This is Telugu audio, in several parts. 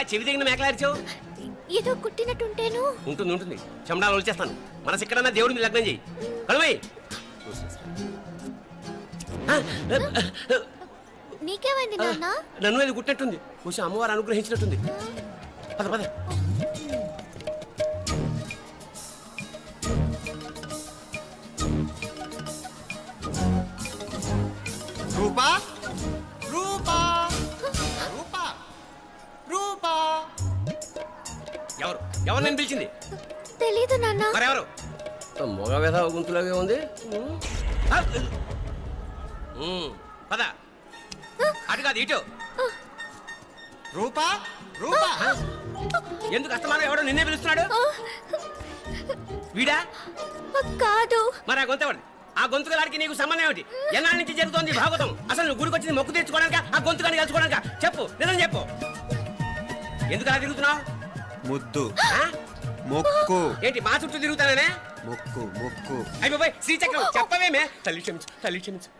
ఏమిటలా చెవి దగ్గర మేకలారిచావు ఏదో కుట్టినట్టుంటేను. ఉంటుంది ఉంటుంది. చెమడాలు వచ్చేస్తాను మనసు ఎక్కడన్నా దేవుడి మీద లగ్నం చేయి. కలువై నీకేమైంది నాన్న? నన్ను అది గుట్టినట్టుంది కొంచెం అమ్మవారు అనుగ్రహించినట్టుంది. పద పద. రూపా? ఎవరు నేను పిలిచింది? తెలీదు నాన్న. మరెవరు? మగ వ్యధ గుంతులాగే ఉంది. పద. అటు కాదు ఇటు. రూపా? రూపా? ఎందుకు అస్తమానం ఎవడో నిన్నే పిలుస్తున్నాడు? వీడా? కాదు. మరి ఆ గొంతు ఎవరిది? ఆ గొంతుకలాడికి నీకు సంబంధం ఏమిటి? ఎన్నాళ్ళ నుంచి జరుగుతోంది భాగవతం అసలు నువ్వు గుడికి వచ్చింది మొక్కు తీర్చుకోవడానిక? ఆ గొంతుకాన్ని కలుసుకోవడానిక? చెప్పు నిజం చెప్పు. ఎందుకు అలా తిరుగుతున్నావు? ముద్దు. ఆ? మొక్కు. ఏంటి మా చుట్టూ తిరుగుతానే మొక్కు మొక్కు. అయిపోయి శ్రీచక్రం చెప్పవేమే తల్లి క్షమించు తల్లి క్షమించు.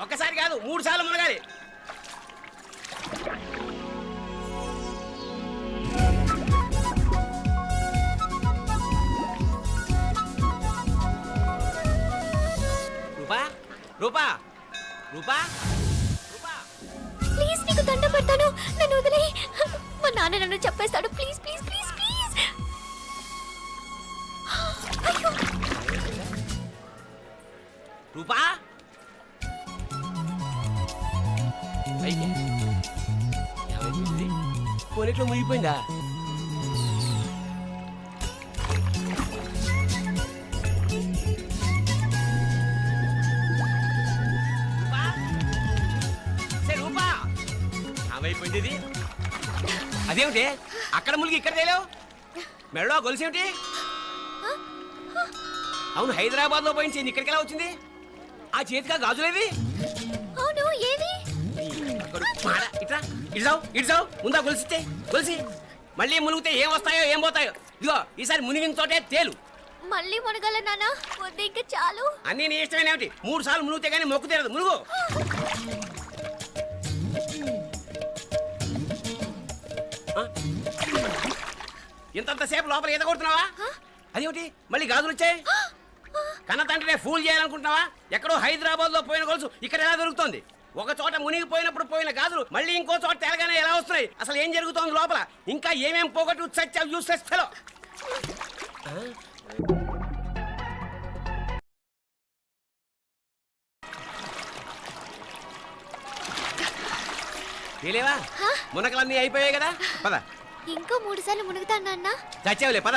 ఒక్కసారి కాదు మూడు సార్లు మునగాలి. రూపా? రూపా? రూపా? ప్లీజ్ నీకు దండ పెడతాను. నన్ను వదిలే మా నాన్న నన్ను చెప్పేస్తాడు ప్లీజ్ ప్లీజ్ ప్లీజ్ ప్లీజ్. అయ్యో. రూపా? పైకి. మునిగిపోయిందా? ఇది అదేమిటి? అక్కడ మునిగి ఇక్కడ తేలేవు? మెడలో గొలుసేమిటి అవును హైదరాబాద్లో పోయించి ఇక్కడికి ఎలా వచ్చింది? ఆ చేతిగా గాజులేవి? అవును ఏవి? ఇడ్జావు ఇడ్జావు ముందా గొలిసితే గొలిసి మళ్ళీ మునిగితే ఏం వస్తాయో ఏం పోతాయో? ఇదిగో ఈసారి మునిగిన తోటే తేలు. మళ్ళీ మునగల నాన్న వద్దు ఇంకా చాలు. అన్నీ నీ ఇష్టమైన మూడు సార్లు మునిగితే కానీ మొక్కు తీరదు. మునుగు. ఇంతంత సేపు లోపల ఈత కొడుతున్నావా? అదేమిటి? మళ్ళీ గాజులు వచ్చాయి? కన్న తండ్రినే ఫూల్ చేయాలనుకుంటున్నావా? ఎక్కడో హైదరాబాద్లో పోయిన గొలుసు ఇక్కడ ఎలా దొరుకుతుంది? ఒక చోట మునిగిపోయినప్పుడు పోయిన గాజులు మళ్ళీ ఇంకో చోట తేలగానే ఎలా వస్తున్నాయి? అసలు ఏం జరుగుతోంది లోపల? ఇంకా ఏమేం పోగొట్టు సచ్చావు యూస్లెస్ ఫెలో తెలియవా? మునకలన్నీ అయిపోయాయి కదా? పద. ఇంకో మూడు సార్లు మునుగుతాను నాన్న. చచ్చావులే పద.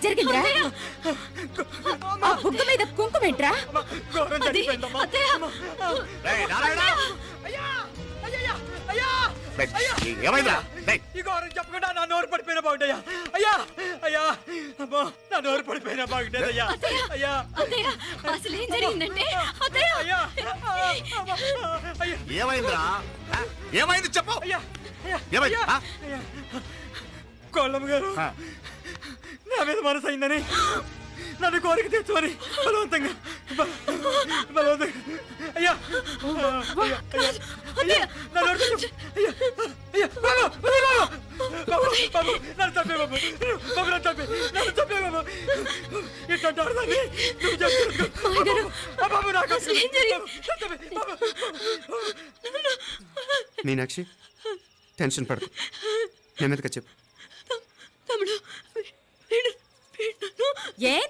జరిగిందిరా ఆ బుగ్గ మీద ఏమైందిరా? రేయ్, ఈ ఘోరం చెప్పకుండా నా నోరు పడిపోయిన బాగుంటయ్యా. అయ్యా! అయ్యా! అమ్మో నా నోరు పడిపోయిన బాగుంటుంది అయ్యా! అసలు ఏం జరిగిందంటే? అయ్యా! ఏమైందిరా? ఏమైంది చెప్పు! అయ్యా! ఏమైంది. కోళ్ళమ్మ గారు. నా మీద మనసు అయిందని నన్ను కోరిక తెచ్చుకొని బలవంతంగా బల- బలవంతంగా అయ్యా అయ్యా, అయ్యా, అయ్యా, నన్ను వదిలిపెట్టు. అయ్యా, అయ్యా, బాబు, వదిలే బాబు. బాబు, బాబు, నన్ను చంపే బాబు. బాబు, నన్ను చంపే, నన్ను చంపే బాబు. ఇట్లాంటి ఆడదాన్ని నువ్వు చేసుకో. బాబు, బాబు, నాకు అసలు ఏం జరిగింది? నన్ను చంపే, బాబు. మీనాక్షి టెన్షన్ పడకు నెమ్మదిగా చెప్పు తమ్ముడు వీడు వీడు నన్ను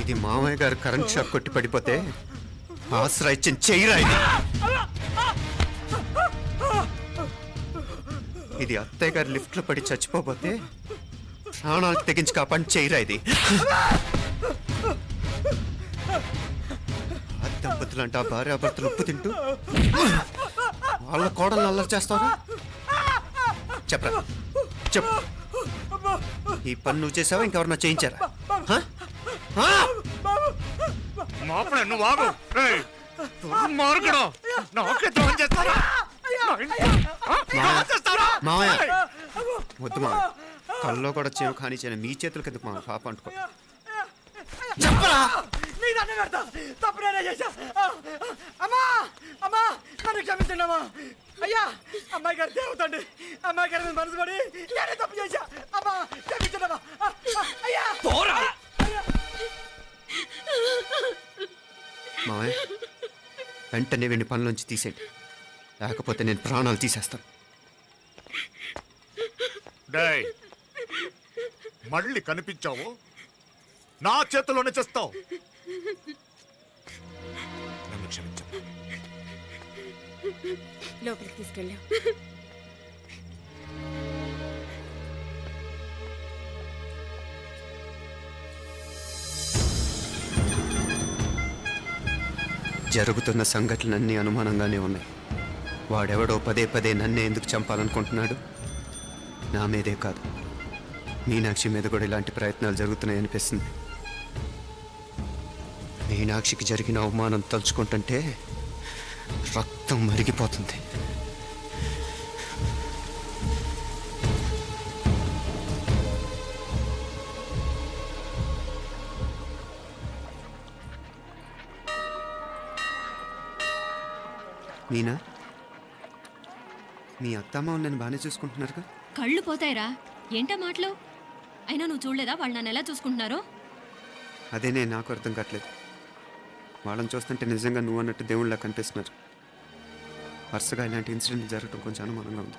ఇది మామయ్య గారు కరెంట్ షాక్ కొట్టి పడిపోతే ఆశ్రయించిన ఇచ్చిన చెయ్యిరా ఇది. ఇది అత్తయ్య గారు లిఫ్ట్లో పడి చచ్చిపోతే ప్రాణాలకు తెగించి కాపాడి చెయ్యిరా ఇది. ఆ దంపతులు అంటే ఆ భార్యాభర్తలు ఉప్పు తింటూ వాళ్ళ కోడలు అల్లరి చేస్తారా? చెప్పరా? చెప్పు. ఈ పని నువ్వు చేసావా? ఇంకెవరన్నా చేయించారా? హ? హ? మాపడే నువ్వు ఆగు. ఏయ్, దుర్మార్గుడు. నాకే ద్రోహం చేస్తారా? మావయ్య. వద్దు కల్లో కూడా చేయం కానీ చేయను. మీ చేతుల కింద మా పాప అంటుకో. చెప్పరా? తప్పు నేనే చేశా. అమ్మా! అమ్మా! నన్ను క్షమించండి అమ్మా. అయ్యా! అమ్మాయి గారు దేవతండి. అమ్మాయి గారి మీద మనసు పడి నేనే తప్పు చేశా. అమ్మా క్షమించండి అమ్మా ఆ, ఆ, అయ్యా! పోరా! మావయ్య వెంటనే వీడిని పనిలోంచి తీసేయండి. లేకపోతే నేను ప్రాణాలు తీసేస్తాను. డేయ్, మళ్ళీ కనిపించావు? నా చేతిలోనే చేస్తావు? లోపలికి తీసుకెళ్ళాం. జరుగుతున్న సంఘటనలన్నీ అనుమానంగానే ఉన్నాయి. వాడెవడో పదే పదే నన్నే ఎందుకు చంపాలనుకుంటున్నాడు? నా మీదే కాదు. మీనాక్షి మీద కూడా ఇలాంటి ప్రయత్నాలు జరుగుతున్నాయి అనిపిస్తుంది. మీనాక్షికి జరిగిన అవమానం తలుచుకుంటుంటే రక్తం మరిగిపోతుంది. మీనా? మీ అత్తమ్మ నన్ను బాగానే చూసుకుంటున్నారుగా? కళ్ళు పోతాయిరా. ఏంటా మాటలు? అయినా నువ్వు చూడలేదా వాళ్ళు నన్ను ఎలా చూసుకుంటున్నారో? అదేనే నాకు అర్థం కావట్లేదు. వాళ్ళని చూస్తుంటే నిజంగా నువ్వు అన్నట్టు దేవుళ్ళ కనిపిస్తున్నారు. వరుసగా ఇలాంటి ఇన్సిడెంట్ జరగడం కొంచెం అనుమానంగా ఉంది.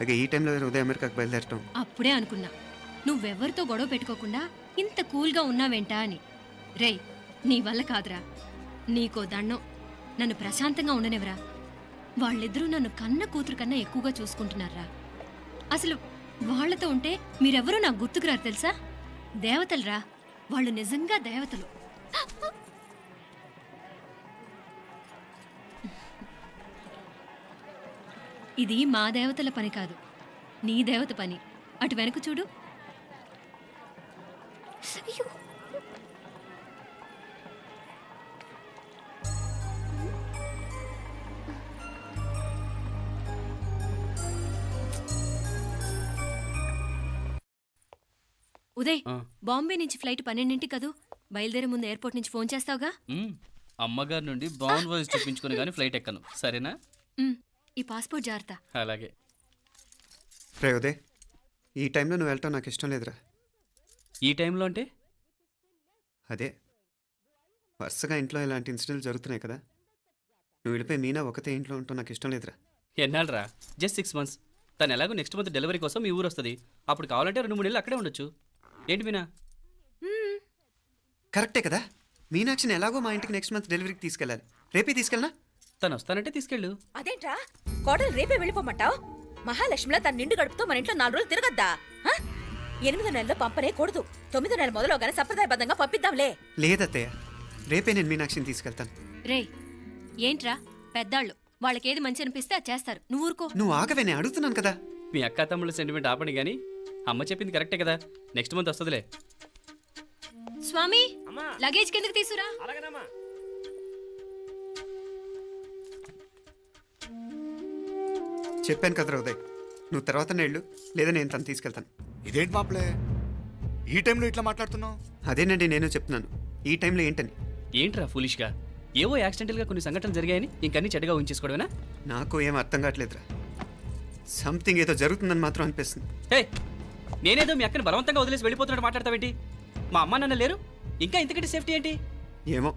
అయితే ఈ టైంలో ఉదయం అమెరికాకు బయలుదేరటం. అప్పుడే అనుకున్నా. నువ్వెవరితో గొడవ పెట్టుకోకుండా ఇంత కూల్గా ఉన్నావేంటా అని. రేయ్ నీ వల్ల కాదురా. నీకో దండం. నన్ను ప్రశాంతంగా ఉండనివరా వాళ్ళిద్దరూ నన్ను కన్న కూతురు కన్నా ఎక్కువగా చూసుకుంటున్నారా. అసలు వాళ్ళతో ఉంటే మీరెవరూ నాకు గుర్తుకురారు తెలుసా? దేవతలురా. వాళ్ళు నిజంగా దేవతలు. ఇది మా దేవతల పని కాదు. నీ దేవత పని. అటు వెనక చూడు. ఉదయ్ బాంబే నుంచి ఫ్లైట్ పన్నెండింటి కదూ? బయలుదేరే ముందు ఎయిర్పోర్ట్ నుంచి ఫోన్ చేస్తావుగా? మ్మ్. అమ్మగారి నుండి బౌండ్ వాయిస్ చూపించుకుని కానీ ఫ్లైట్ ఎక్కను. సరేనా? ఈ పాస్పోర్ట్ జాగ్రత్త. అలాగే. రే ఉదయ్ ఈ టైంలో నువ్వు వెళ్ళటం నాకు ఇష్టం లేదురా. ఈ టైంలో అంటే? అదే. వరుసగా ఇంట్లో ఇలాంటి ఇన్సిడెంట్లు జరుగుతున్నాయి కదా. నువ్వు వెళ్ళిపోయి మీనా ఒకతే ఇంట్లో ఉంటావు నాకు ఇష్టం లేదురా. ఎన్నాళ్ళరా? Just six months. తను ఎలాగో నెక్స్ట్ మంత్ డెలివరీ కోసం మీ ఊరు వస్తుంది. అప్పుడు కావాలంటే రెండు మూడు నెలలు అక్కడే ఉండొచ్చు. ఏంటి మీనా? కరెక్టే కదా. మీనాక్షిని ఎలాగో మా ఇంటికి నెక్స్ట్ మంత్ డెలివరీకి తీసుకెళ్ళాలి. రేపే తీసుకెళ్ళనా? తను వస్తానంటే తీసుకెళ్ళు. అదేంట్రా? కోడలు రేపే వెళ్ళిపోమంటావు? మహాలక్ష్మిలా తన నిండు గడుపుతో మన ఇంట్లో నాలుగు రోజులు తిరగద్దా? హ? ఎనిమిదో నెలలో పంపనే కూడదు. తొమ్మిదో నెల మొదలుగానే సంప్రదాయబద్ధంగా పంపిద్దాంలే. లేదత్తయ్య. రేపే నేను మీనాక్షిని తీసుకెళ్తాను. రే ఏంట్రా? పెద్దాళ్ళు. వాళ్ళకేది మంచి అనిపిస్తే అది చేస్తారు. నువ్వు ఊరుకో. నువ్వు ఆగవే నేను అడుగుతున్నాను కదా. మీ అక్క తమ్ముళ్ళ సెంటిమెంట్ ఆపండి కానీ అమ్మ చెప్పింది కరెక్టే కదా. నెక్స్ట్ మంత్ వస్తుందిలే. స్వామి అమ్మా. లగేజ్ కిందకి తీసురా చెప్పాను కదరా ఉదయ్ నువ్వు తర్వాత నేళ్ళు లేదా నేను తను తీసుకెళ్తాను. ఇదేంటి మాప్లే? ఈ టైంలో ఇట్లా మాట్లాడుతున్నావు? అదేనండి నేను చెప్తున్నాను. ఈ టైంలో ఏంటని? ఏంట్రా ఫులిష్గా? ఏవో యాక్సిడెంటల్గా కొన్ని సంఘటనలు జరిగాయని ఇంకన్నీ చెడ్డగా ఉంచేసుకోవడమేనా నాకు ఏం అర్థం కావట్లేదురా. సంథింగ్ ఏదో జరుగుతుందని మాత్రం అనిపిస్తుంది. హే నేనేదో మీ అక్కని బలవంతంగా వదిలేసి వెళ్ళిపోతున్నట్టు మాట్లాడతావేంటి? మా అమ్మ నాన్న లేరు? ఇంకా ఇంతకంటే సేఫ్టీ ఏంటి? ఏమో.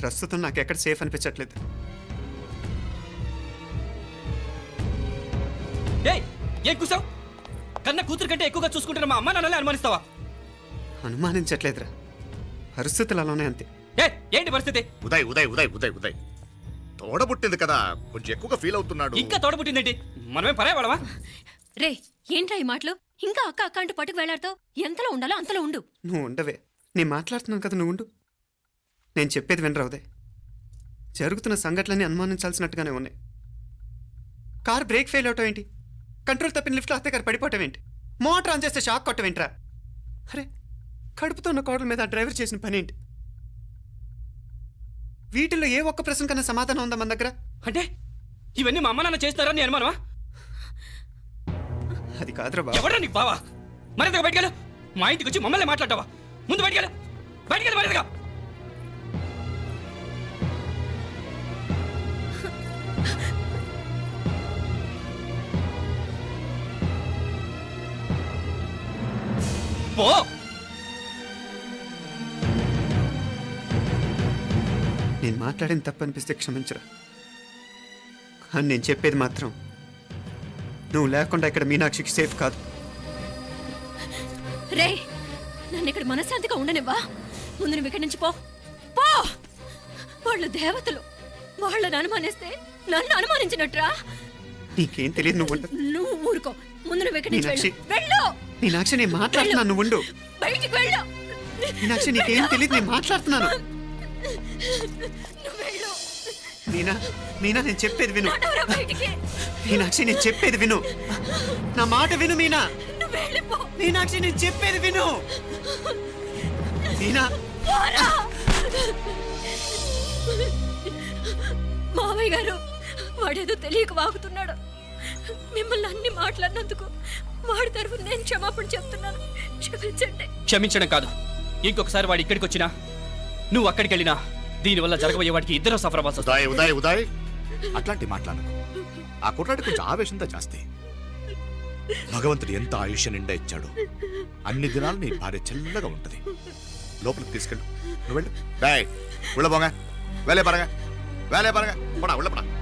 ప్రస్తుతం నాకు ఎక్కడ సేఫ్ అనిపించట్లేదు. ఏయ్ ఏం కూసావు? కన్న కూతురు కంటే ఎక్కువగా చూసుకుంటున్న మా అమ్మ నాన్నలే అనుమానిస్తావా? అనుమానించట్లేదురా. పరిస్థితులు అలానే అంతే. ఏ ఏంటి పరిస్థితి? ఉదయ్ ఉదయ్ ఉదయ్ ఉదయ్ ఉదయ్. తోడబుట్టింది కదా కొంచెం ఎక్కువగా ఫీల్ అవుతున్నాడు. ఇంకా తోడబుట్టిందేంటి? మనమే పరే వాళ్ళమా? రే ఏంట్రా ఈ మాటలు? ఇంకా అక్క అక్క అంటూ పట్టుకు వెళ్ళాడుతావు ఎంతలో ఉండాలో అంతలో ఉండు. నువ్వు ఉండవే. నేను మాట్లాడుతున్నాను కదా నువ్వు ఉండు. నేను చెప్పేది వినరా ఉదయ్? జరుగుతున్న సంఘటనలన్నీ అనుమానించాల్సినట్టుగానే ఉన్నాయి. కార్ బ్రేక్ ఫెయిల్ అవటం ఏంటి? కంట్రోల్ తప్పిన లిఫ్ట్లో అత్తే గారు పడిపోవటం ఏంటి? మోటార్ ఆన్ చేస్తే షాక్ కొట్టం ఏంట్రా? అరే కడుపుతో ఉన్న కోడల మీద ఆ డ్రైవర్ చేసిన పని ఏంటి? వీటిల్లో ఏ ఒక్క ప్రశ్న కన్నా సమాధానం ఉందా మన దగ్గర? అంటే ఇవన్నీ మా అమ్మ నాన్న చేస్తారని నీ అనుమానమా? అది కాదురా బాబు ఎవరా నీకు బావా? మరింతగా బయటకెళ్ళు. మా ఇంటికి వచ్చి మమ్మల్ని మాట్లాడతావా? ముందు బయటకెళ్ళు. బయటకెళ్ళు మరింతగా పో. నేను మాట్లాడిన తప్పు అనిపిస్తే క్షమించరా. కానీ నేను చెప్పేది మాత్రం నువ్వు లేకుండా ఇక్కడ మీనాక్షికి సేఫ్ కాదు. రే నన్ను ఇక్కడ మనశ్శాంతిగా ఉండనివ్వా? ముందు నువ్వు ఇక్కడి నుంచి పో. పో! వాళ్ళు దేవతలు. వాళ్ళని అనుమానిస్తే నన్ను అనుమానించినట్రా? నీకేం తెలియదు నువ్వు నువ్వు ఊరుకో. ముందు నువ్వు ఇక్కడి నుంచి వెళ్ళు! మీనాక్షి. నేను మాట్లాడుతున్నాను నువ్వు ఉండు. బయటికి వెళ్ళు. మీనాక్షి నీకేం తెలియదు నేను మాట్లాడుతున్నాను. నువ్వు వెళ్ళు. మీనా మీనా నేను చెప్పేది విను. నడవరా బయటికి? మీనాక్షి నేను చెప్పేది విను. నా మాట విను మీనా. నువ్వు వెళ్ళిపో. మీనాక్షి నేను చెప్పేది విను. మీనా. పోరా. మావయ్య గారు వాడేదో తెలియక వాగుతున్నాడు. మిమ్మల్ని అన్ని మాట్లాడినందుకు వాడి నేను క్షమాపణ చెప్తున్నాను. క్షమించండి. క్షమించడం కాదు. ఇంకొకసారి వాడు ఇక్కడికి వచ్చినా నువ్వు అక్కడికి వెళ్ళినా దీనివల్ల జరగబోయే వాడికి ఇద్దరు సఫర్ అవ్వాల్సి ఉదయ్ ఉదయ్ అట్లాంటి మాట్లాడకు. ఆ కుట్రాడి కొంచెం ఆవేశంతో జాస్తి. భగవంతుడు ఎంత ఆయుష్య నిండా ఇచ్చాడు. అన్ని దినాలు నీ భార్య చల్లగా ఉంటది. లోపలికి తీసుకెళ్ళు. నువ్వు వెళ్ళు. బాయ్ ఉళ్ళబోగా వేలే పరగా. వేలే పరగా. పడా ఉళ్ళపడా